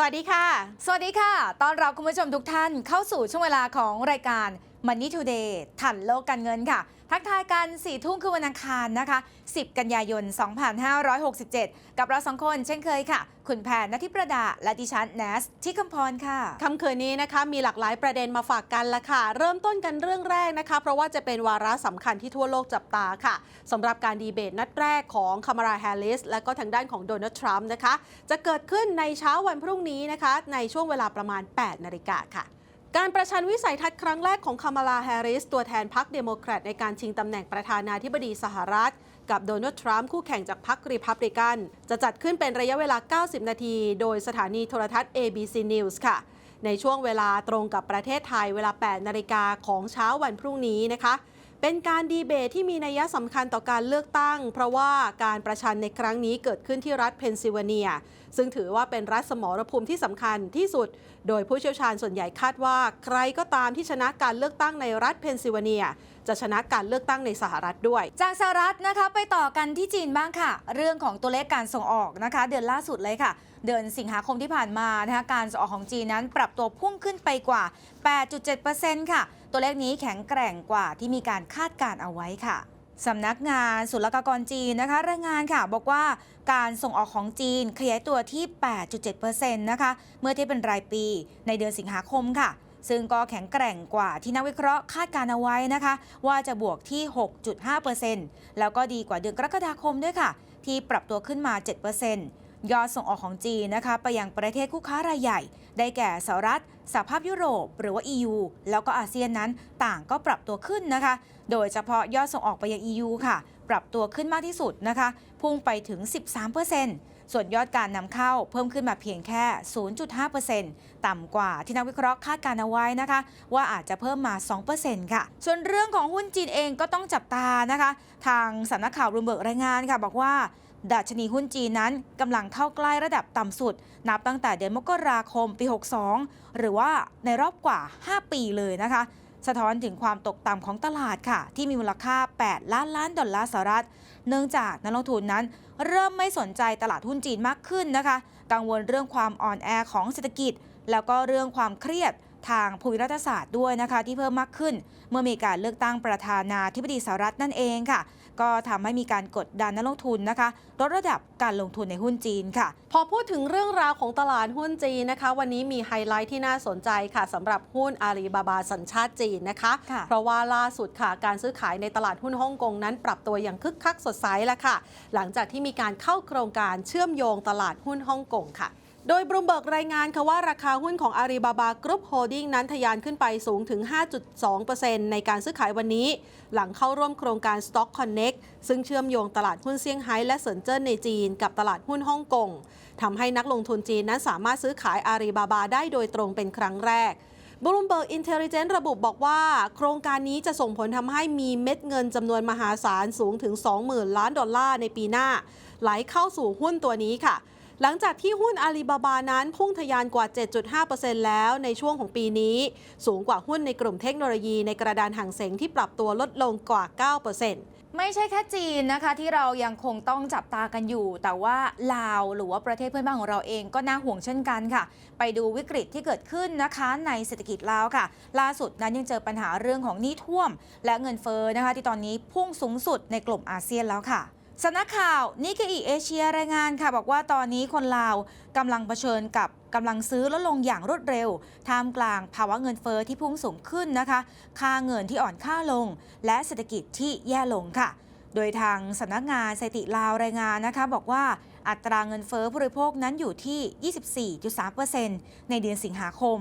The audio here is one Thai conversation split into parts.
สวัสดีค่ะ สวัสดีค่ะ ตอนรับคุณผู้ชมทุกท่านเข้าสู่ช่วงเวลาของรายการ Money Today ทันโลกการเงินค่ะ ทักทายกัน4ี่ทุ่มคือวันอังคารนะคะ 10 กันยายน 2567 กับเราสองคนเช่นเคยค่ะ คุณแพนนทิประดา และดิฉันแนสที่คำพรค่ะคำคืนนี้นะคะ มีหลากหลายประเด็นมาฝากกันละค่ะ เริ่มต้นกันเรื่องแรกนะคะ เพราะว่าจะเป็นวาระสำคัญที่ทั่วโลกจับตาค่ะสำหรับการดีเบตนัดแรกของคามาราแฮร์ริสและก็ทางด้านของโดนัลด์ทรัมป์นะคะ จะเกิดขึ้นในเช้าวันพรุ่งนี้นะคะ ในช่วงเวลาประมาณ 8 นาฬิกาค่ะ การประชันวิสัยทัศน์ครั้งแรกของคามาลาแฮร์ริส ตัวแทนพรรคเดโมแครตในการชิงตำแหน่งประธานาธิบดีสหรัฐ กับโดนัลด์ทรัมป์คู่แข่งจากพรรครีพับลิกัน จะจัดขึ้นเป็นระยะเวลา 90 นาที โดยสถานีโทรทัศน์ ABC News ค่ะ ในช่วงเวลาตรงกับประเทศไทยเวลา 8 นาฬิกาของเช้าวันพรุ่งนี้นะคะ เป็นการดีเบตที่มีนัยสำคัญต่อการเลือกตั้ง เพราะว่าการประชันในครั้งนี้เกิดขึ้นที่รัฐเพนซิลเวเนีย ซึ่งถือว่าเป็นรัฐสมรภูมิที่สำคัญที่สุด โดยผู้เชี่ยวชาญส่วนใหญ่คาดว่า ใครก็ตามที่ชนะการเลือกตั้งในรัฐเพนซิลเวเนีย จะชนะการเลือกตั้งในสหรัฐด้วย จากสหรัฐนะคะไปต่อกันที่จีนบ้างค่ะ เรื่องของตัวเลขการส่งออกนะคะ เดือนล่าสุดเลยค่ะ เดือนสิงหาคมที่ผ่านมานะคะการส่งออกของจีนนั้นปรับตัวพุ่งขึ้นไปกว่า 8.7%ค่ะ ตัวเลขนี้แข็งแกร่งกว่าที่มีการคาดการเอาไว้ค่ะ สำนักงานศุลกากรจีนนะคะรายงานค่ะ บอกว่าการส่งออกของจีนขยายตัวที่ 8.7%นะคะเมื่อเทียบเป็นรายปีในเดือนสิงหาคมค่ะ ซึ่งก็แข็งแกร่งกว่าที่นักวิเคราะห์คาดการเอาไว้นะคะ ว่าจะบวกที่ 6.5%แล้วก็ดีกว่าเดือนกรกฎาคมด้วยค่ะ ที่ปรับตัวขึ้นมา 7%ยอดส่งออกของจีนนะคะ ไปยังประเทศคู่ค้ารายใหญ่ ได้แก่สหรัฐ สหภาพยุโรปหรือว่า EU แล้วก็อาเซียนนั้นต่างก็ปรับตัวขึ้นนะคะ โดยเฉพาะยอดส่งออกไปยัง EU ค่ะ ปรับตัวขึ้นมากที่สุดนะคะ พุ่งไปถึง 13%ส่วนยอดการนำเข้าเพิ่มขึ้นมาเพียงแค่ 0.5%ต่ำกว่าที่นักวิเคราะห์คาดการเอาไว้นะคะ ว่าอาจจะเพิ่มมา 2%ค่ะ ส่วนเรื่องของหุ้นจีนเองก็ต้องจับตานะคะ ทางสำนักข่าวรูมเบิร์กรายงานค่ะ บอกว่า ดัชนีหุ้นจีนนั้นกำลังเข้าใกล้ระดับต่ำสุด นับตั้งแต่เดือนมกราคมปี 62 หรือว่าในรอบกว่า 5 ปีเลยนะคะ สะท้อนถึงความตกต่ำของตลาดค่ะ ที่มีมูลค่า 8 ล้านล้านดอลลาร์สหรัฐ เนื่องจากนักลงทุนนั้น เริ่มไม่สนใจตลาดหุ้นจีนมากขึ้นนะคะ กังวลเรื่องความอ่อนแอของเศรษฐกิจ แล้วก็เรื่องความเครียดทางภูมิรัฐศาสตร์ด้วยนะคะที่เพิ่มมากขึ้น เมื่อมีการเลือกตั้งประธานาธิบดีสหรัฐนั่นเองค่ะ ก็ทำให้มีการกดดันนักลงทุนนะคะลดระดับการลงทุนในหุ้นจีนค่ะ พอพูดถึงเรื่องราวของตลาดหุ้นจีนนะคะ วันนี้มีไฮไลท์ที่น่าสนใจค่ะสำหรับหุ้นอาลีบาบาสัญชาติจีนนะคะค่ะเพราะว่าล่าสุดค่ะการซื้อขายในตลาดหุ้นฮ่องกงนั้น ปรับตัวอย่างคึกคักสดใสแล้วค่ะ หลังจากที่มีการเข้าโครงการเชื่อมโยงตลาดหุ้นฮ่องกงค่ะ โดยบรูมเบิร์กรายงานค่ะว่าราคาหุ้นของอาลีบาบากรุ๊ปโฮลดิ้งนั้นทะยานขึ้นไปสูงถึง 5.2%ในการซื้อขายวันนี้ หลังเข้าร่วมโครงการ Stock Connect ซึ่งเชื่อมโยงตลาดหุ้นเซี่ยงไฮ้และเซินเจิ้นในจีน กับตลาดหุ้นฮ่องกงทำให้นักลงทุนจีนนั้นสามารถซื้อขายอาลีบาบาได้โดยตรงเป็นครั้งแรกบลูมเบิร์กอินเทลเจนต์ระบุบอกว่า โครงการนี้จะส่งผลทำให้มีเม็ดเงินจำนวนมหาศาลสูงถึง 20,000 ล้านดอลลาร์ในปีหน้า ไหลเข้าสู่หุ้นตัวนี้ค่ะ หลังจากที่หุ้นอาลีบาบานั้นพุ่งทะยานกว่า 7.5%แล้วในช่วงของปีนี้ สูงกว่าหุ้นในกลุ่มเทคโนโลยีในกระดานห่างเสงที่ปรับตัวลดลงกว่า 9%ไม่ใช่แค่จีนนะคะที่เรายังคงต้องจับตากันอยู่ แต่ว่าลาวหรือว่าประเทศเพื่อนบ้านของเราเองก็น่าห่วงเช่นกันค่ะ ไปดูวิกฤตที่เกิดขึ้นนะคะในเศรษฐกิจลาวค่ะ ล่าสุดนั้นยังเจอปัญหาเรื่องของหนี้ท่วม และเงินเฟ้อนะคะ ที่ตอนนี้พุ่งสูงสุดในกลุ่มอาเซียนแล้วค่ะ สำนักข่าวนิเคอีเอเชียรายงานค่ะ บอกว่าตอนนี้คนลาวกำลังเผชิญกับกำลังซื้อลดลงอย่างรวดเร็ว ท่ามกลางภาวะเงินเฟอ้อที่พุ่งสูงขึ้นนะคะ ค่าเงินที่อ่อนค่าลง และเศรษฐกิจที่แย่ลงค่ะ โดยทางสำนักงานสถิติลาวรายงานนะคะ บอกว่าอัตราเงินเฟอ้อผู้บริโภคนั้นอยู่ที่ 24.3%ในเดือนสิงหาคม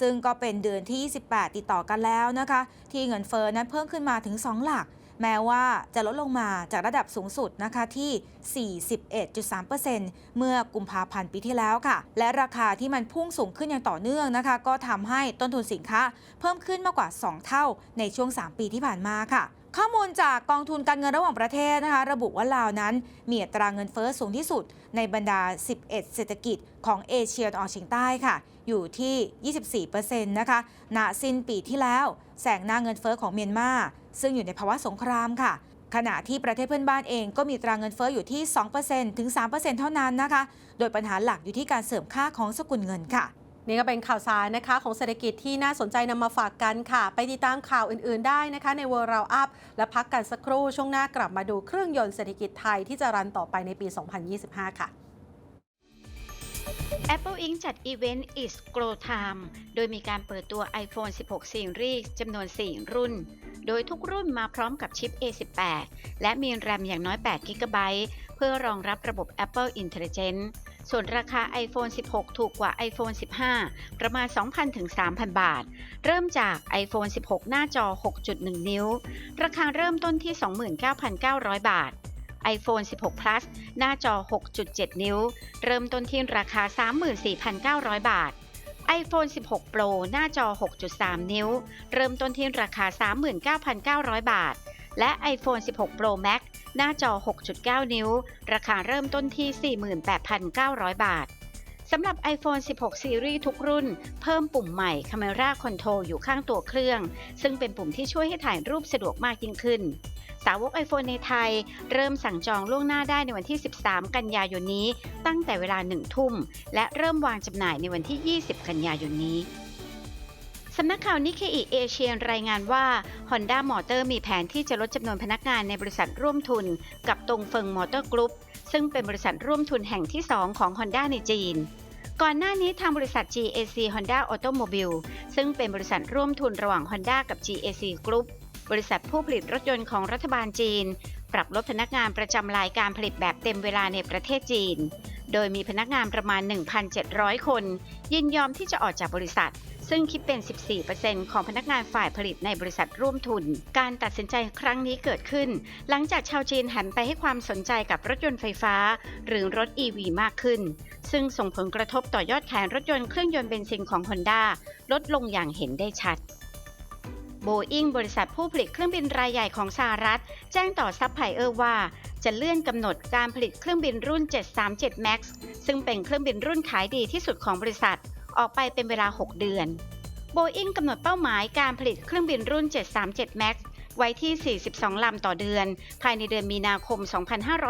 ซึ่งก็เป็นเดือนที่ 28 ติดต่อกันแล้วนะคะ ที่เงินเฟอ้อนั้นเพิ่มขึ้นมาถึง 2 หลัก แม้ว่าจะลดลงมาจากระดับสูงสุดนะคะที่ 41.3%เมื่อกุมภาพันธ์ปีที่แล้วค่ะ และราคาที่มันพุ่งสูงขึ้นอย่างต่อเนื่องนะคะ ก็ทำให้ต้นทุนสินค้า เพิ่มขึ้นมากกว่า 2 เท่าในช่วง 3 ปีที่ผ่านมาค่ะข้อมูลจากกองทุนการเงินระหว่างประเทศนะคะระบุว่าลาวนั้น มีอัตราเงินเฟ้อสูงที่สุดในบรรดา 11 เศรษฐกิจของเอเชียตะวันออกเฉียงใต้ค่ะ อยู่ที่ 24%นะคะณสิ้นปีที่แล้วแสงหน้าเงินเฟ้อของเมียนมาซึ่งอยู่ในภาวะสงครามค่ะ ขณะที่ประเทศเพื่อนบ้านเองก็มีตราเงินเฟ้ออยู่ที่ 2%ถึง 3%เท่านั้นนะคะ โดยปัญหาหลักอยู่ที่การเสริมค่าของสกุลเงินค่ะนี่ก็เป็นข่าวสารนะคะของเศรษฐกิจที่น่าสนใจนำมาฝากกันค่ะ ไปติดตามข่าวอื่น ๆ ได้นะคะ ใน World Round Up และพักกันสักครู่ช่วงหน้ากลับมาดูเครื่องยนต์เศรษฐกิจไทยที่จะรันต่อไปในปี 2025 ค่ะ Apple Inc. จัดอีเวนต์ Is Grow Time โดยมีการเปิดตัว iPhone 16 Series จำนวน 4 รุ่น โดยทุกรุ่นมาพร้อมกับชิป A18 และมีแรมอย่างน้อย 8 g b เพื่อรองรับระบบ Apple Intelligence ส่วนราคา iPhone 16 ถูกกว่า iPhone 15 ประมาณ 2,000 ถึง 3,000 บาท เริ่มจาก iPhone 16 หน้าจอ 6.1 นิ้ว ราคาเริ่มต้นที่ 29,900 บาท iPhone 16 Plus หน้าจอ 6.7 นิ้ว เริ่มต้นที่ราคา 34,900 บาท iPhone 16 Pro หน้าจอ 6.3 นิ้ว เริ่มต้นที่ราคา 39,900 บาท และ iPhone 16 Pro Max หน้าจอ 6.9 นิ้ว ราคาเริ่มต้นที่ 48,900 บาทสำหรับ iPhone 16 Series ทุกรุ่น เพิ่มปุ่มใหม่ Camera Control อยู่ข้างตัวเครื่อง ซึ่งเป็นปุ่มที่ช่วยให้ถ่ายรูปสะดวกมากยิ่งขึ้น สาวก iPhone ในไทย เริ่มสั่งจองล่วงหน้าได้ในวันที่ 13 กันยายนนี้ ตั้งแต่เวลา 1 ทุ่ม และเริ่มวางจำหน่ายในวันที่ 20 กันยายนนี้สำนักข่าวนิเคอิเอเชียรายงานว่า Honda Motor มีแผนที่จะลดจำนวนพนักงานในบริษัทร่วมทุน กับตงเฟิงมอเตอร์กรุ๊ปซึ่งเป็นบริษัทร่วมทุนแห่งที่ 2 ของ Honda ในจีน ก่อนหน้านี้ทางบริษัท GAC Honda Automobile ซึ่งเป็นบริษัทร่วมทุนระหว่าง Honda กับ GAC Group บริษัทผู้ผลิตรถยนต์ของรัฐบาลจีน ปรับลดพนักงานประจำรายการผลิตแบบเต็มเวลาในประเทศจีน โดยมีพนักงานประมาณ 1,700 คน ยินยอมที่จะออกจากบริษัท ซึ่งคิดเป็น 14%ของพนักงานฝ่ายผลิตในบริษัทร่วมทุน การตัดสินใจครั้งนี้เกิดขึ้น หลังจากชาวจีนหันไปให้ความสนใจกับรถยนต์ไฟฟ้า หรือรถ EV มากขึ้น ซึ่งส่งผลกระทบต่อยอดขายรถยนต์เครื่องยนต์เบนซินของ Honda ลดลงอย่างเห็นได้ชัด โบอิงบริษัทผู้ผลิตเครื่องบินรายใหญ่ของสหรัฐ แจ้งต่อซัพพลายเออร์ว่า จะเลื่อนกำหนดการผลิตเครื่องบินรุ่น 737 MAX ซึ่งเป็นเครื่องบินรุ่นขายดีที่สุดของบริษัท ออกไปเป็นเวลา 6 เดือนโบอิงกำหนดเป้าหมายการผลิตเครื่องบินรุ่น 737 MAX ไว้ที่ 42 ลำต่อเดือน ภายในเดือนมีนาคม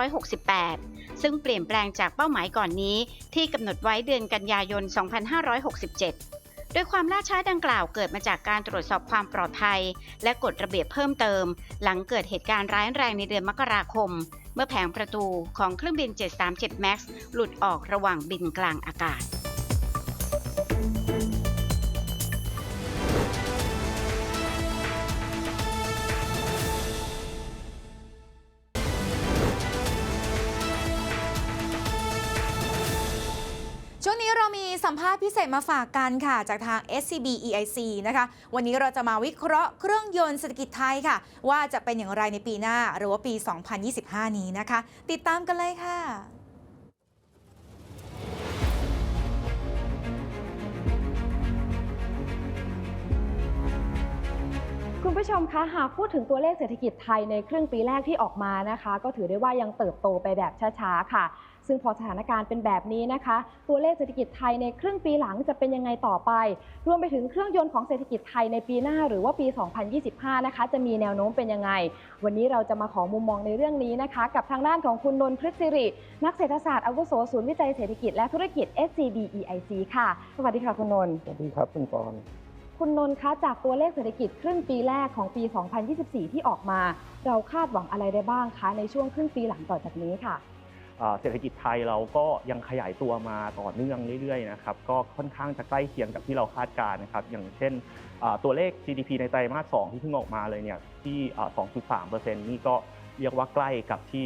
2568 ซึ่งเปลี่ยนแปลงจากเป้าหมายก่อนนี้ที่กำหนดไว้เดือนกันยายน 2567 โดยความล่าช้าดังกล่าวเกิดมาจากการตรวจสอบความปลอดภัย และกฎระเบียบเพิ่มเติม หลังเกิดเหตุการณ์ร้ายแรงในเดือนมกราคม เมื่อแผงประตูของเครื่องบิน 737 MAX หลุดออกระหว่างบินกลางอากาศ ษณ์พิเศษมาฝากกันค่ะ จากทาง SCB EIC นะคะ วันนี้เราจะมาวิเคราะห์เครื่องยนต์เศรษฐกิจไทยค่ะ ว่าจะเป็นอย่างไรในปีหน้าหรือว่าปี 2025 นี้นะคะ ติดตามกันเลยค่ะคุณผู้ชมคะหากพูดถึงตัวเลขเศรษฐกิจไทยในครึ่งปีแรกที่ออกมานะคะ ก็ถือได้ว่ายังเติบโตไปแบบช้าๆค่ะ ซึ่งพอสถานการณ์เป็นแบบนี้นะคะ ตัวเลขเศรษฐกิจไทยในครึ่งปีหลังจะเป็นยังไงต่อไป รวมไปถึงเครื่องยนต์ของเศรษฐกิจไทยในปีหน้าหรือว่าปี 2025 นะคะ จะมีแนวโน้มเป็นยังไง วันนี้เราจะมาขอมุมมองในเรื่องนี้นะคะ กับทางด้านของคุณนนท์พฤกษิริ นักเศรษฐศาสตร์อาวุโสศูนย์วิจัยเศรษฐกิจและธุรกิจ SCB EIC ค่ะ สวัสดีค่ะคุณนนท์ สวัสดีครับคุณปอนคุณนนท์คะจากตัวเลขเศรษฐกิจครึ่งปีแรกของปี 2024 ที่ออกมา เราคาดหวังอะไรได้บ้างคะในช่วงครึ่งปีหลังต่อจากนี้ค่ะอ่า เศรษฐกิจไทยเราก็ยังขยายตัวมาต่อเนื่องเรื่อยๆนะครับก็ค่อนข้างจะใกล้เคียงกับที่เราคาดการณ์นะครับอย่างเช่นตัวเลข GDP ในไตรมาส 2 ที่เพิ่งออกมาเลยเนี่ยที่อ่า2.3%นี่ก็เรียกว่าใกล้กับที่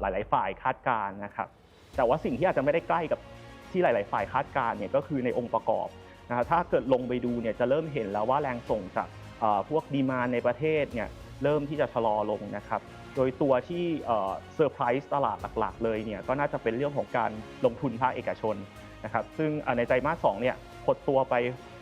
หลาย ๆ ฝ่ายคาดการณ์นะครับแต่ว่าสิ่งที่อาจจะไม่ได้ใกล้กับที่หลาย ๆ ฝ่ายคาดการณ์เนี่ยก็คือในองค์ประกอบนะครับถ้าเกิดลงไปดูเนี่ยจะเริ่มเห็นแล้วว่าแรงส่งจากพวกดีมาในประเทศเนี่ยเริ่มที่จะชะลอลงนะครับ โดยตัวที่เซอร์ไพรส์ตลาดหลักๆ เลยเนี่ยก็น่าจะเป็นเรื่องของการลงทุนภาคเอกชนนะครับซึ่งในไตรมาส2เนี่ยหดตัวไป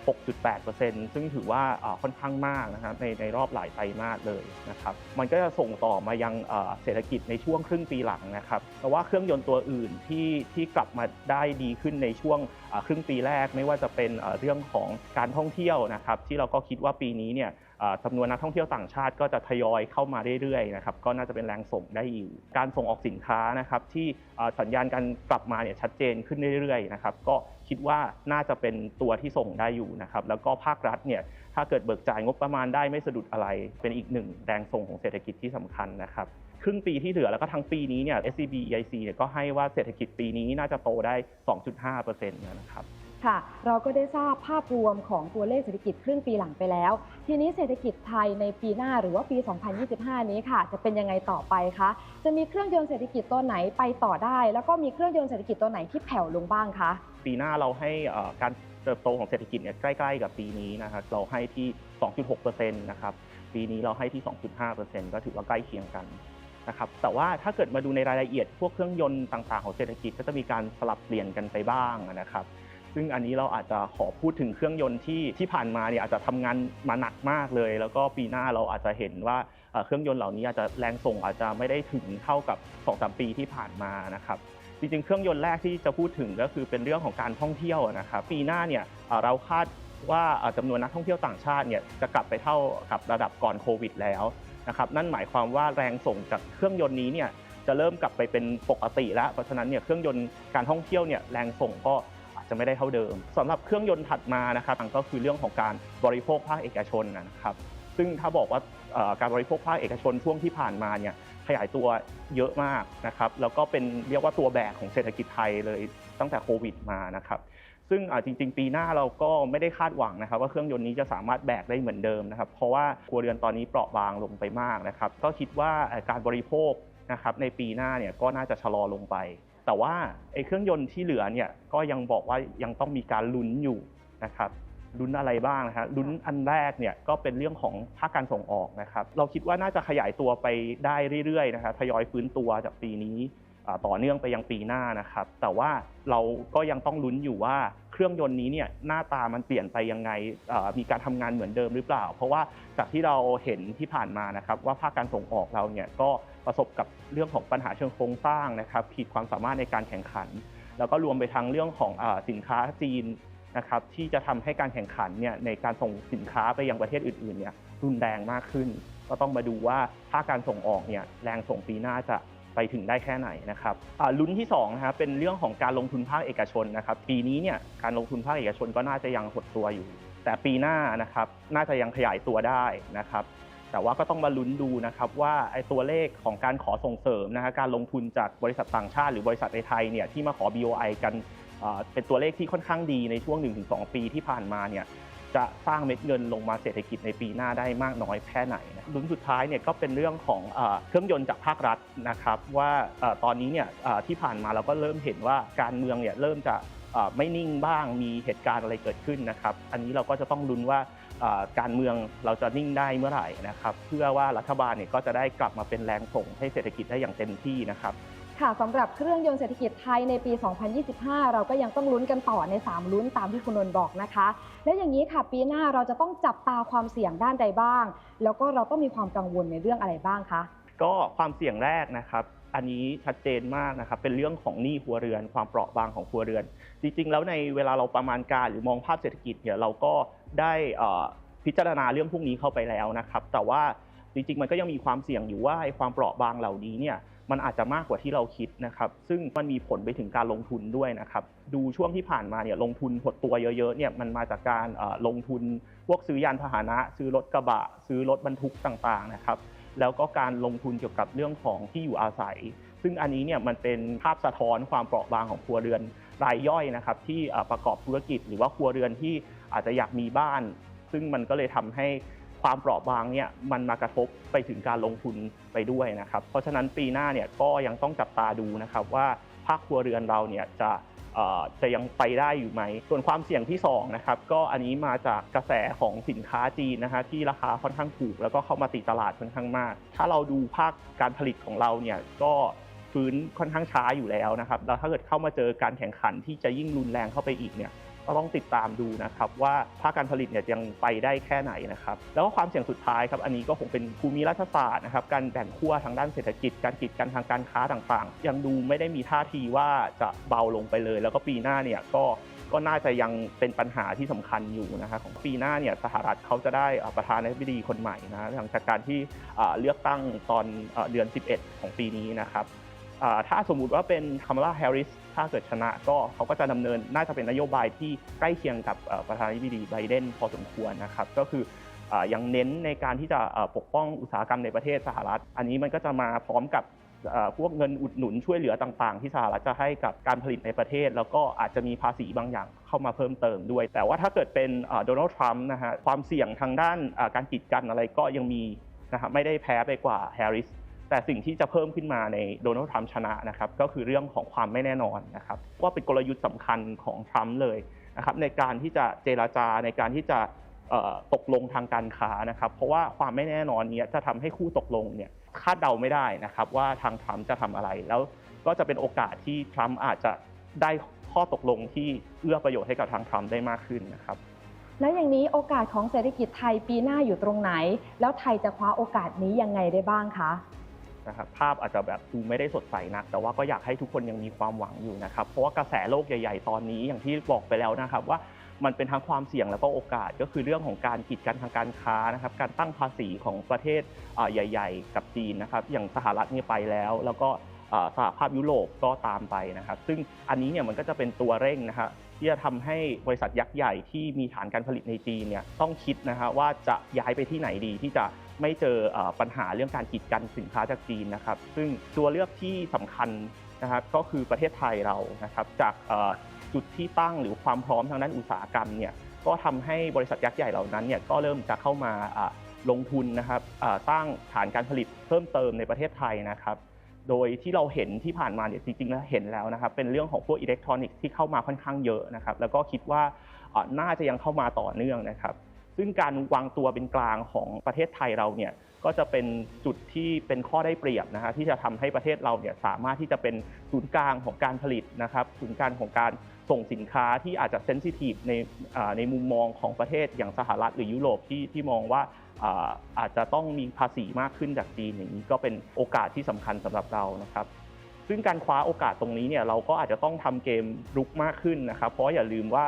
6.8%ซึ่งถือว่าค่อนข้างมากนะครับในในรอบหลายไตรมาสเลยนะครับมันก็จะส่งต่อมายังอ่าเศรษฐกิจในช่วงครึ่งปีหลังนะครับแต่ว่าเครื่องยนต์ตัวอื่นที่ที่กลับมาได้ดีขึ้นในช่วงครึ่งปีแรก ไม่ว่าจะเป็นเรื่องของการท่องเที่ยวนะครับที่เราก็คิดว่าปีนี้เนี่ย จำนวนนักท่องเที่ยวต่างชาติก็จะทยอยเข้ามาเรื่อยๆนะครับก็น่าจะเป็นแรงส่งได้อยู่การส่งออกสินค้านะครับที่สัญญาณการกลับมาเนี่ยชัดเจนขึ้นเรื่อยๆนะครับก็คิดว่าน่าจะเป็นตัวที่ส่งได้อยู่นะครับแล้วก็ภาครัฐเนี่ยถ้าเกิดเบิกจ่ายงบประมาณได้ไม่สะดุดอะไร เป็นอีกหนึ่งแรงส่งของเศรษฐกิจที่สำคัญนะครับครึ่งปีที่เหลือแล้วก็ทั้งปีนี้เนี่ย SCB EIC เนี่ยก็ให้ว่าเศรษฐกิจปีนี้น่าจะโตได้ 2.5%นะครับ ค่ะ เราก็ได้ทราบภาพรวมของตัวเลขเศรษฐกิจครึ่งปีหลังไปแล้ว ทีนี้เศรษฐกิจไทยในปีหน้าหรือว่าปี 2025 นี้ค่ะ จะเป็นยังไงต่อไปคะ จะมีเครื่องยนต์เศรษฐกิจตัวไหนไปต่อได้ แล้วก็มีเครื่องยนต์เศรษฐกิจตัวไหนที่แผ่วลงบ้างคะ ปีหน้าเราให้การเติบโตของเศรษฐกิจเนี่ยใกล้ๆ กับปีนี้นะครับ เราให้ที่ 2.6%นะครับ ปีนี้เราให้ที่ 2.5%ก็ถือว่าใกล้เคียงกันนะครับแต่ว่าถ้าเกิดมาดูในรายละเอียดพวกเครื่องยนต์ต่างๆ ของเศรษฐกิจก็จะมีการสลับเปลี่ยนกันไปบ้างนะครับ ซึ่งอันนี้เราอาจจะขอพูดถึงเครื่องยนต์ที่ที่ผ่านมาเนี่ยอาจจะทำงานมาหนักมากเลย แล้วก็ปีหน้าเราอาจจะเห็นว่าเครื่องยนต์เหล่านี้อาจจะแรงส่งอาจจะไม่ได้ถึงเท่ากับ2-3ปีที่ผ่านมานะครับจริงๆ เครื่องยนต์แรกที่จะพูดถึงก็คือเป็นเรื่องของการท่องเที่ยวนะครับปีหน้าเนี่ยเราคาดว่าเอ่อจำนวนนักท่องเที่ยวต่างชาติเนี่ยจะกลับไปเท่ากับระดับก่อนโควิดแล้วนะครับนั่นหมายความว่าแรงส่งจากเครื่องยนต์นี้เนี่ยจะเริ่มกลับไปเป็นปกติแล้วเพราะฉะนั้นเนี่ยเครื่องยนต์การท่องเที่ยวเนี่ยแรงส่งก็ จะไม่ได้เท่าเดิมสำหรับเครื่องยนต์ถัดมานะครับก็คือเรื่องของการบริโภคภาคเอกชนนะครับซึ่งถ้าบอกว่าการบริโภคภาคเอกชนช่วงที่ผ่านมาเนี่ยขยายตัวเยอะมากนะครับแล้วก็เป็นเรียกว่าตัวแบกของเศรษฐกิจไทยเลยตั้งแต่โควิดมานะครับซึ่งจริง ๆ ปีหน้าเราก็ไม่ได้คาดหวังนะครับ ว่าเครื่องยนต์นี้จะสามารถแบกได้เหมือนเดิมนะครับเพราะว่าครัวเรือนตอนนี้เปราะบางลงไปมากนะครับก็คิดว่าการบริโภคนะครับในปีหน้าเนี่ยก็น่าจะชะลอลงไป แต่ว่าไอ้เครื่องยนต์ที่เหลือเนี่ยก็ยังบอกว่ายังต้องมีการลุ้นอยู่นะครับลุ้นอะไรบ้างนะครับลุ้นอันแรกเนี่ยก็เป็นเรื่องของภาคการส่งออกนะครับ เราคิดว่าน่าจะขยายตัวไปได้เรื่อยๆนะครับทยอยฟื้นตัวจากปีนี้ต่อเนื่องไปยังปีหน้านะครับ แต่ว่าเราก็ยังต้องลุ้นอยู่ว่า เครื่องยนต์นี้เนี่ยหน้าตามันเปลี่ยนไปยังไงมีการทำงานเหมือนเดิมหรือเปล่า เพราะว่าจากที่เราเห็นที่ผ่านมานะครับว่าภาคการส่งออกเราเนี่ยก็ประสบกับเรื่องของปัญหาเชิงโครงสร้างนะครับขีดความสามารถในการแข่งขัน แล้วก็รวมไปทั้งเรื่องของอสินค้าจีนนะครับที่จะทำให้การแข่งขันเนี่ยในการส่งสินค้าไปยังประเทศอื่นๆเนี่ยรุนแรงมากขึ้น ก็ต้องมาดูว่าภาคการส่งออกเนี่ยแรงส่งปีหน้าจะ ไปถึงได้แค่ไหนนะครับลุ้นที่2นะครับเป็นเรื่องของการลงทุนภาคเอกชนนะครับปีนี้เนี่ยการลงทุนภาคเอกชนก็น่าจะยังหดตัวอยู่ แต่ปีหน้านะครับน่าจะยังขยายตัวได้นะครับแต่ว่าก็ต้องมาลุ้นดูนะครับว่าไอ้ตัวเลขของการขอส่งเสริมนะฮะการลงทุนจากบริษัทต่างชาติหรือบริษัทในไทยเนี่ยที่มาขอ BOI กันเอ่อเป็นตัวเลขที่ค่อนข้างดีในช่วง 1-2 ปีที่ผ่านมาเนี่ย จะสร้างเม็ดเงินลงมาเศรษฐกิจในปีหน้าได้มากน้อยแค่ไหนลุ้นสุดท้ายเนี่ยก็เป็นเรื่องของเครื่องยนต์จากภาครัฐนะครับว่าตอนนี้เนี่ยที่ผ่านมาเราก็เริ่มเห็นว่าการเมืองเนี่ยเริ่มจะไม่นิ่งบ้างมีเหตุการณ์อะไรเกิดขึ้นนะครับ อันนี้เราก็จะต้องลุ้นว่าการเมืองเราจะนิ่งได้เมื่อไหร่นะครับ เพื่อว่ารัฐบาลเนี่ยก็จะได้กลับมาเป็นแรงส่งให้เศรษฐกิจได้อย่างเต็มที่นะครับ ค่ะสำหรับเครื่องยนต์เศรษฐกิจไทยในปี 2025 เราก็ยังต้องลุ้นกันต่อใน 3 ลุ้นตามที่คุณนนท์บอกนะคะ และอย่างนี้ค่ะปีหน้าเราจะต้องจับตาความเสี่ยงด้านใดบ้าง แล้วก็เราต้องมีความกังวลในเรื่องอะไรบ้างคะก็ความเสี่ยงแรกนะครับ อันนี้ชัดเจนมากนะครับเป็นเรื่องของหนี้ครัวเรือน ความเปราะบางของครัวเรือน จริง ๆ แล้วในเวลาเราประมาณการหรือมองภาพเศรษฐกิจเนี่ยเราก็ได้พิจารณาเรื่องพวกนี้เข้าไปแล้วนะครับ แต่ว่าจริงๆ มันก็ยังมีความเสี่ยงอยู่ว่าความเปราะบางเหล่านี้เนี่ย มันอาจจะมากกว่าที่เราคิดนะครับซึ่งมันมีผลไปถึงการลงทุนด้วยนะครับดูช่วงที่ผ่านมาเนี่ยลงทุนหดตัวเยอะๆเนี่ยมันมาจากการลงทุนพวกซื้อยานพาหนะ ซื้อรถกระบะ ซื้อรถบรรทุกต่างๆนะครับแล้วก็การลงทุนเกี่ยวกับเรื่องของที่อยู่อาศัย ซึ่งอันนี้เนี่ยมันเป็นภาพสะท้อนความเปราะบางของครัวเรือนรายย่อยนะครับที่ประกอบธุรกิจหรือว่าครัวเรือนที่อาจจะอยากมีบ้าน ซึ่งมันก็เลยทำให้ ความเปราะบางเนี่ยมันมากระทบไปถึงการลงทุนไปด้วยนะครับ เพราะฉะนั้นปีหน้าเนี่ยก็ยังต้องจับตาดูนะครับว่าภาคครัวเรือนเราเนี่ยจะจะยังไปได้อยู่ไหม ส่วนความเสี่ยงที่2นะครับก็อันนี้มาจากกระแสของสินค้าจีนนะฮะที่ราคาค่อนข้างถูก แล้วก็เข้ามาตีตลาดค่อนข้างมาก ถ้าเราดูภาคการผลิตของเราเนี่ยก็ฟื้นค่อนข้างช้าอยู่แล้วนะครับแล้วถ้าเกิดเข้ามาเจอการแข่งขันที่จะยิ่งรุนแรงเข้าไปอีกเนี่ย ก็ต้องติดตามดูนะครับว่าภาคการผลิตเนี่ยยังไปได้แค่ไหนนะครับแล้วก็ความเสี่ยงสุดท้ายครับอันนี้ก็คงเป็นภูมิรัฐศาสตร์นะครับการแบ่งขั้วทางด้านเศรษฐกิจ การกีดกันทางการค้าต่างๆ ยังดูไม่ได้มีท่าทีว่าจะเบาลงไปเลย แล้วก็ปีหน้าเนี่ยก็ก็น่าจะยังเป็นปัญหาที่สำคัญอยู่นะครับของปีหน้าเนี่ยสหรัฐเขาจะได้อ่าประธานาธิบดีคนใหม่นะหลังจากการที่เลือกตั้งตอนเดือน 11 ของปีนี้นะครับถ้าสมมุติว่าเป็นคามาลาแฮร์ริส ถ้าเกิดชนะก็เขาก็จะดำเนินน่าจะเป็นนโยบายที่ใกล้เคียงกับประธานาธิบดีไบเดนพอสมควรนะครับก็คืออ่ายังเน้นในการที่จะปกป้องอุตสาหกรรมในประเทศสหรัฐ อันนี้มันก็จะมาพร้อมกับพวกเงินอุดหนุนช่วยเหลือต่างๆ ที่สหรัฐจะให้กับการผลิตในประเทศ แล้วก็อาจจะมีภาษีบางอย่างเข้ามาเพิ่มเติมด้วย แต่ว่าถ้าเกิดเป็นโดนัลด์ทรัมป์นะฮะความเสี่ยงทางด้านการกีดกันอะไรก็ยังมีนะครับไม่ได้แพ้ไปกว่าแฮร์ริส แต่สิ่งที่จะเพิ่มขึ้นมาในโดนัลด์ทรัมป์ชนะนะครับก็คือเรื่องของความไม่แน่นอนนะครับว่าเป็นกลยุทธ์สำคัญของทรัมป์เลยนะครับในการที่จะเจราจาในการที่จะตกลงทางการค้านะครับเพราะว่าความไม่แน่นอนนี้จะทำให้คู่ตกลงเนี่ยคาดเดาไม่ได้นะครับว่าทางทรัมป์จะทำอะไร แล้วก็จะเป็นโอกาสที่ทรัมป์อาจจะได้ข้อตกลงที่เอื้อประโยชน์ให้กับทางทรัมป์ได้มากขึ้นนะครับแล้วอย่างนี้โอกาสของเศรษฐกิจไทยปีหน้าอยู่ตรงไหน แล้วไทยจะคว้าโอกาสนี้ยังไงได้บ้างคะ นะครับภาพอาจจะแบบดูไม่ได้สดใสนัก แต่ว่าก็อยากให้ทุกคนยังมีความหวังอยู่นะครับ เพราะว่ากระแสโลกใหญ่ ๆ ตอนนี้อย่างที่บอกไปแล้วนะครับว่ามันเป็นทั้งความเสี่ยงแล้วก็โอกาสก็คือเรื่องของการกีดกันทางการค้านะครับการตั้งภาษีของประเทศใหญ่ ๆ กับจีนนะครับอย่างสหรัฐนี่ไปแล้ว แล้วก็ สหภาพยุโรปก็ตามไปนะครับซึ่งอันนี้เนี่ยมันก็จะเป็นตัวเร่งนะครับที่จะทำให้บริษัทยักษ์ใหญ่ที่มีฐานการผลิตในจีนเนี่ยต้องคิดนะฮะว่าจะย้ายไปที่ไหนดีที่จะไม่เจอปัญหาเรื่องการกีดกันสินค้าจากจีนนะครับ ซึ่งตัวเลือกที่สำคัญนะครับก็คือประเทศไทยเรานะครับจากจุดที่ตั้งหรือความพร้อมทางด้านอุตสาหกรรมเนี่ยก็ทำให้บริษัทยักษ์ใหญ่เหล่านั้นเนี่ยก็เริ่มจะเข้ามาลงทุนนะครับสร้างฐานการผลิตเพิ่มเติมในประเทศไทยนะครับ โดยที่เราเห็นที่ผ่านมาเนี่ยจริงๆแล้วเห็นแล้วนะครับเป็นเรื่องของพวกอิเล็กทรอนิกส์ที่เข้ามาค่อนข้างเยอะนะครับแล้วก็คิดว่าน่าจะยังเข้ามาต่อเนื่องนะครับ ซึ่งการวางตัวเป็นกลางของประเทศไทยเราเนี่ยก็จะเป็นจุดที่เป็นข้อได้เปรียบนะฮะที่จะทำให้ประเทศเราเนี่ยสามารถที่จะเป็นศูนย์กลางของการผลิตนะครับศูนย์กลางของการ ส่งสินค้าที่อาจจะเซนซิทีฟในในมุมมองของประเทศอย่างสหรัฐหรือยุโรปที่ที่มองว่าอาอาจจะต้องมีภาษีมากขึ้นจากจีนอย่างนี้ก็เป็นโอกาสที่สำคัญสำหรับเรานะครับ ซึ่งการคว้าโอกาสตรงนี้เนี่ยเราก็อาจจะต้องทำเกมรุกมากขึ้นนะครับ เพราะอย่าลืมว่า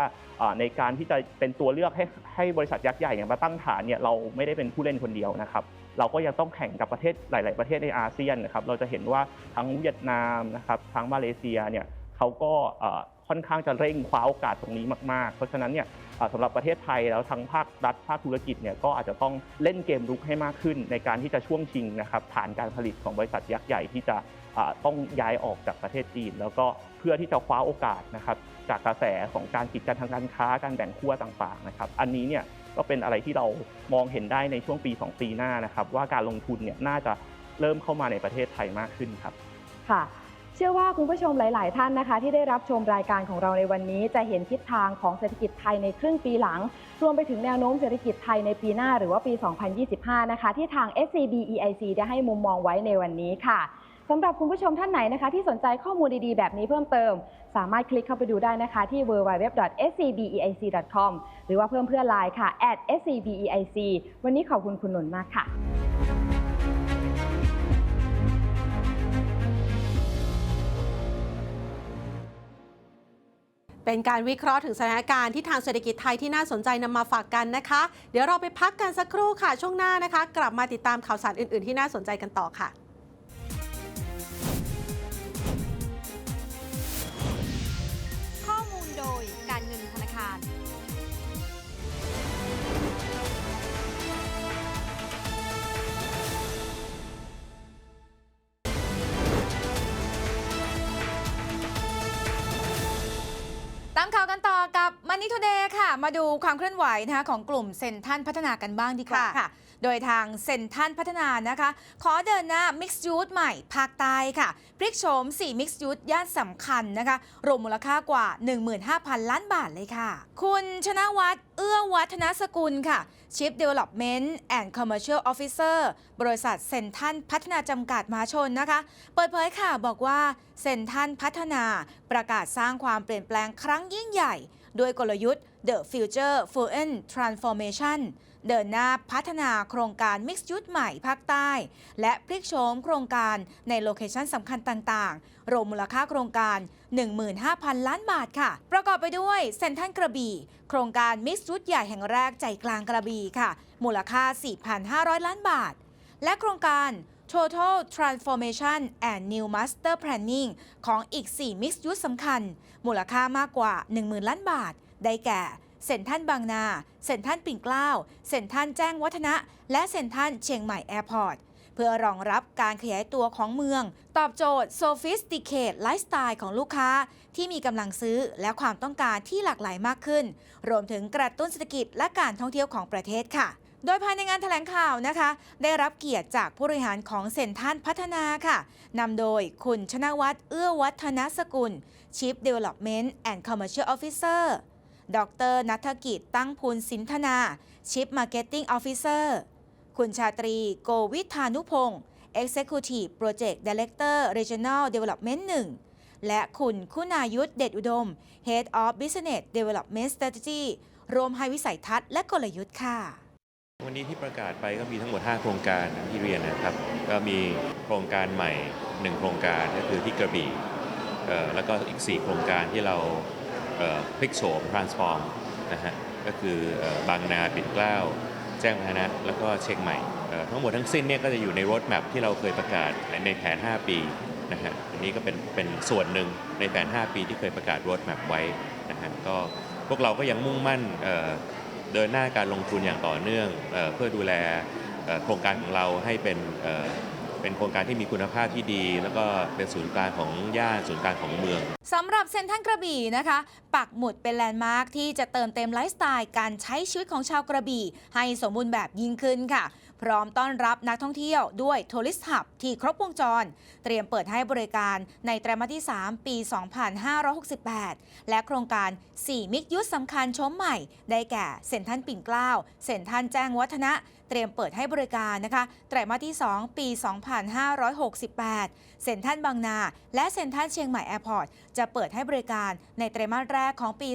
ในการที่จะเป็นตัวเลือกให้ให้บริษัทยักษ์ใหญ่อย่างมาตั้งฐานเนี่ยเราไม่ได้เป็นผู้เล่นคนเดียวนะครับ เราก็ยังต้องแข่งกับประเทศหลาย ๆ ประเทศในอาเซียนนะครับ เราจะเห็นว่าทั้งเวียดนามนะครับทั้งมาเลเซียเนี่ยเขาก็ ค่อนข้างจะเร่งคว้าโอกาสตรงนี้มากๆ เพราะฉะนั้นเนี่ยสำหรับประเทศไทยแล้วทั้งภาครัฐภาคธุรกิจเนี่ยก็อาจจะต้องเล่นเกมรุกให้มากขึ้น ในการที่จะช่วงชิงนะครับฐานการผลิตของบริษัทยักษ์ใหญ่ที่จะต้องย้ายออกจากประเทศจีน แล้วก็เพื่อที่จะคว้าโอกาสนะครับจากกระแสของการกีดกันทางการค้าการแบ่งขั้วต่างๆนะครับอันนี้เนี่ยก็เป็นอะไรที่เรามองเห็นได้ในช่วงปี 2 ปีหน้านะครับว่าการลงทุนเนี่ยน่าจะเริ่มเข้ามาในประเทศไทยมากขึ้นครับค่ะ เชื่อว่าคุณผู้ชมหลาย ๆ ท่านนะคะ ที่ได้รับชมรายการของเราในวันนี้ จะเห็นทิศทางของเศรษฐกิจไทยในครึ่งปีหลัง รวมไปถึงแนวโน้มเศรษฐกิจไทยในปีหน้าหรือว่าปี 2025 นะคะ ที่ทาง SCB EIC ได้ให้มุมมองไว้ในวันนี้ค่ะสำหรับคุณผู้ชมท่านไหนนะคะ ที่สนใจข้อมูลดี ๆ แบบนี้เพิ่มเติม สามารถคลิกเข้าไปดูได้นะคะที่ www.scbeic.com หรือว่าเพิ่มเพื่อนไลน์ค่ะ @scbeic วันนี้ขอบคุณคุณนนท์มากค่ะ เป็นการวิเคราะห์ถึงสถานการณ์ที่ทางเศรษฐกิจไทยที่น่าสนใจนำมาฝากกันนะคะ เดี๋ยวเราไปพักกันสักครู่ค่ะช่วงหน้านะคะ กลับมาติดตามข่าวสารอื่น ๆ ที่น่าสนใจกันต่อค่ะามข่าวกันต่อกับมันนี่ t เดย์ค่ะ มาดูความเคลื่อนไหวนะคะของกลุ่มเซนทันพัฒนากันบ้างดีกว่าค่ะค่ะ โดยทางเซนทันพัฒนานะคะ ขอเดินหน้า Mixed Use ใหม่ภาคใต้ค่ะ พลิกโฉม 4 Mixed Use ย่านสำคัญนะคะ รวมมูลค่ากว่า 15,000 ล้านบาทเลยค่ะ คุณชนะวัฒน์เอื้อวัฒนสกุลค่ะ Chief Development and Commercial Officer บริษัทเซนทันพัฒนาจำกัดมหาชนนะคะ เปิดเผยค่ะบอกว่าเซนทันพัฒนาประกาศสร้างความเปลี่ยนแปลงครั้งยิ่งใหญ่ ด้วยกลยุทธ์ The Future f u e n Transformation เดินหน้าพัฒนาโครงการ Mix ยุทธใหม่ภาคใต้ และพลิกโฉมโครงการในโลเคชันสำคัญต่างๆ รวมมูลค่าโครงการ 15,000 ล้านบาทค่ะ ประกอบไปด้วยเซ็นทรัลกระบี่ โครงการ Mix ยุทธใหญ่แห่งแรกใจกลางกระบี่ค่ะ มูลค่า 4,500 ล้านบาท และโครงการ Total Transformation and New Master Planning ของอีก 4 Mix ยุทธสำคัญ มูลค่ามากกว่า 10,000 ล้านบาท ได้แก่ เซ็นทรัลบางนา เซ็นทรัลปิ่นเกล้า เซ็นทรัลแจ้งวัฒนะ และเซ็นทรัลเชียงใหม่แอร์พอร์ต เพื่อรองรับการขยายตัวของเมือง ตอบโจทย์ sophisticated lifestyle ของลูกค้า ที่มีกำลังซื้อและความต้องการที่หลากหลายมากขึ้น รวมถึงกระตุ้นเศรษฐกิจและการท่องเที่ยวของประเทศค่ะโดยภายในงานแถลงข่าวนะคะ ได้รับเกียรติจากผู้บริหารของเซ็นทรัลพัฒนาค่ะนำโดยคุณชนะวัฒน์เอื้อวัฒนสกุล Chief Development and Commercial Officer ดรนัฐกิจตั้งพูนสินธนา Chief Marketing Officer คุณชาตรีโกวิทานุพงศ์ Executive Project Director Regional Development 1 และคุณคุณายุทธเดชอุดม Head of Business Development Strategy รวมให้วิสัยทัศน์และกลยุทธ์ค่ะ วันนี้ที่ประกาศไปก็มีทั้งหมด 5 โครงการที่เรียนนะครับ ก็มีโครงการใหม่ 1 โครงการก็คือที่กระบี่แล้วก็อีก 4 โครงการที่เรา พลิกโฉม transform นะฮะก็คือบางนาปิ่นเกล้าแจ้งวัฒนะแล้วก็เชียงใหม่ทั้งหมดทั้งสิ้นเนี่ยก็จะอยู่ในรถแมพที่เราเคยประกาศในแผน 5 ปีนะฮะอันนี้ก็เป็นเป็นส่วนหนึ่งในแผน 5 ปีที่เคยประกาศรถแมพไว้นะฮะก็พวกเราก็ยังมุ่งมั่นเดินหน้าการลงทุนอย่างต่อเนื่องเพื่อดูแลโครงการของเราให้เป็น เป็นโครงการที่มีคุณภาพที่ดี แล้วก็เป็นศูนย์กลางของย่านศูนย์กลางของเมืองสำหรับเซ็นทรัลกระบี่นะคะ ปักหมุดเป็นแลนด์มาร์คที่จะเติมเต็มไลฟ์สไตล์การใช้ชีวิตของชาวกระบี่ ให้สมบูรณ์แบบยิ่งขึ้นค่ะ พร้อมต้อนรับนักท่องเที่ยวด้วย Tourist Hub ที่ครบวงจร เตรียมเปิดให้บริการในไตรมาสที่ 3 ปี 2568 และโครงการ 4 มิกยุทธสำคัญชมใหม่ ได้แก่เซ็นทรัลปิ่นเกล้าเซ็นทรัลแจ้งวัฒนะ เตรียมเปิดให้บริการนะคะไตรมาสที่ 2 ปี 2568 เซ็นทรัลบางนา และเซ็นทรัลเชียงใหม่แอร์พอร์ตจะเปิดให้บริการในไตรมาสแรกของปี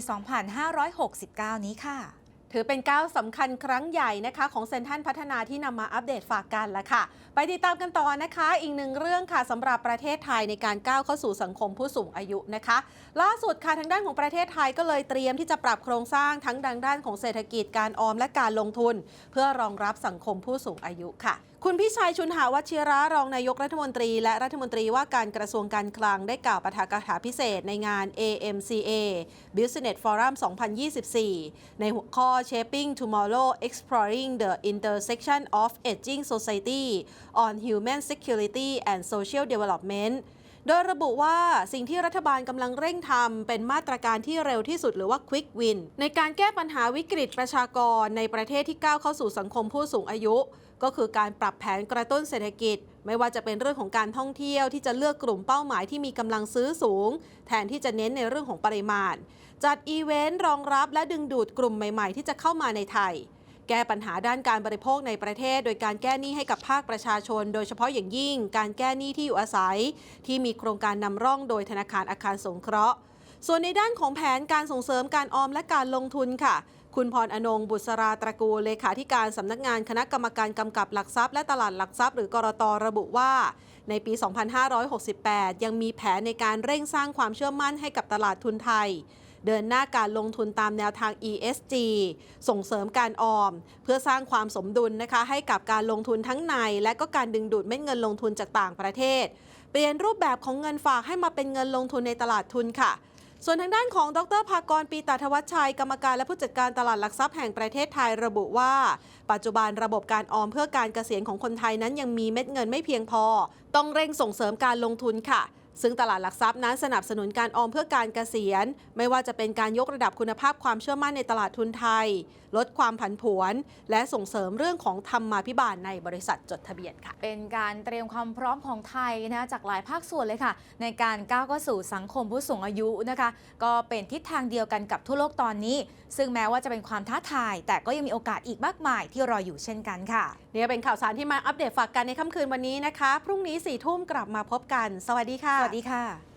2569 นี้ค่ะ ถือเป็นก้าวสำคัญครั้งใหญ่นะคะของเซนทันพัฒนาที่นำมาอัปเดตฝากกันละค่ะ ไปติดตามกันต่อนะคะ อีกหนึ่งเรื่องค่ะสำหรับประเทศไทยในการก้าวเข้าสู่สังคมผู้สูงอายุนะคะ ล่าสุดค่ะทางด้านของประเทศไทยก็เลยเตรียมที่จะปรับโครงสร้างทั้งดังด้านของเศรษฐกิจการออมและการลงทุน เพื่อรองรับสังคมผู้สูงอายุค่ะ คุณพิชัยชุนหาวชิระรองนายกรัฐมนตรีและรัฐมนตรีว่าการกระทรวงการคลังได้กล่าวปาฐกถาพิเศษในงาน AMCA Business Forum 2024 ในหัวข้อ Shaping Tomorrow Exploring the Intersection of Aging Society on Human Security and Social Development โดยระบุว่าสิ่งที่รัฐบาลกำลังเร่งทำเป็นมาตรการที่เร็วที่สุดหรือว่า Quick Win ในการแก้ปัญหาวิกฤตประชากรในประเทศที่ก้าวเข้าสู่สังคมผู้สูงอายุ ก็คือการปรับแผนกระตุ้นเศรษฐกิจ ไม่ว่าจะเป็นเรื่องของการท่องเที่ยวที่จะเลือกกลุ่มเป้าหมายที่มีกำลังซื้อสูง แทนที่จะเน้นในเรื่องของปริมาณ จัดอีเวนต์รองรับและดึงดูดกลุ่มใหม่ๆ ที่จะเข้ามาในไทย แก้ปัญหาด้านการบริโภคในประเทศ โดยการแก้หนี้ให้กับภาคประชาชน โดยเฉพาะอย่างยิ่ง การแก้หนี้ที่อยู่อาศัย ที่มีโครงการนำร่องโดยธนาคารอาคารสงเคราะห์ส่วนในด้านของแผนการส่งเสริมการออมและการลงทุนค่ะ คุณพรอนงบุษราตระกูลเลขาธิการสำนักงานคณะกรรมการกำกับหลักทรัพย์และตลาดหลักทรัพย์หรือกรตระบุว่า ในปี 2568 ยังมีแผนในการเร่งสร้างความเชื่อมั่นให้กับตลาดทุนไทย เดินหน้าการลงทุนตามแนวทาง ESG ส่งเสริมการออม เพื่อสร้างความสมดุลนะคะให้กับการลงทุนทั้งใน และก็การดึงดูดเม็ดเงินลงทุนจากต่างประเทศ เปลี่ยนรูปแบบของเงินฝากให้มาเป็นเงินลงทุนในตลาดทุนค่ะ ส่วนทางด้านของดรภากรปีตาธวัชชัย กรรมการและผู้จัดการตลาดหลักทรัพย์แห่งประเทศไทยระบุว่า ปัจจุบันระบบการออมเพื่อการเกษียณของคนไทยนั้นยังมีเม็ดเงินไม่เพียงพอ ต้องเร่งส่งเสริมการลงทุนค่ะ ซึ่งตลาดหลักทรัพย์นั้นสนับสนุนการออมเพื่อการเกษียณ ไม่ว่าจะเป็นการยกระดับคุณภาพความเชื่อมั่นในตลาดทุนไทย ลดความผันผวน และส่งเสริมเรื่องของธรรมาภิบาลในบริษัทจดทะเบียนค่ะ เป็นการเตรียมความพร้อมของไทยนะจากหลายภาคส่วนเลยค่ะ ในการก้าวเข้าสู่สังคมผู้สูงอายุนะคะ ก็เป็นทิศทางเดียวกันกับทั่วโลกตอนนี้ ซึ่งแม้ว่าจะเป็นความท้าทาย แต่ก็ยังมีโอกาสอีกมากมายที่รออยู่เช่นกันค่ะนี่เป็นข่าวสารที่มาอัปเดตฝากกันในค่ำคืนวันนี้นะคะ พรุ่งนี้สี่ทุ่มกลับมาพบกัน สวัสดีค่ะสวัสดีค่ะ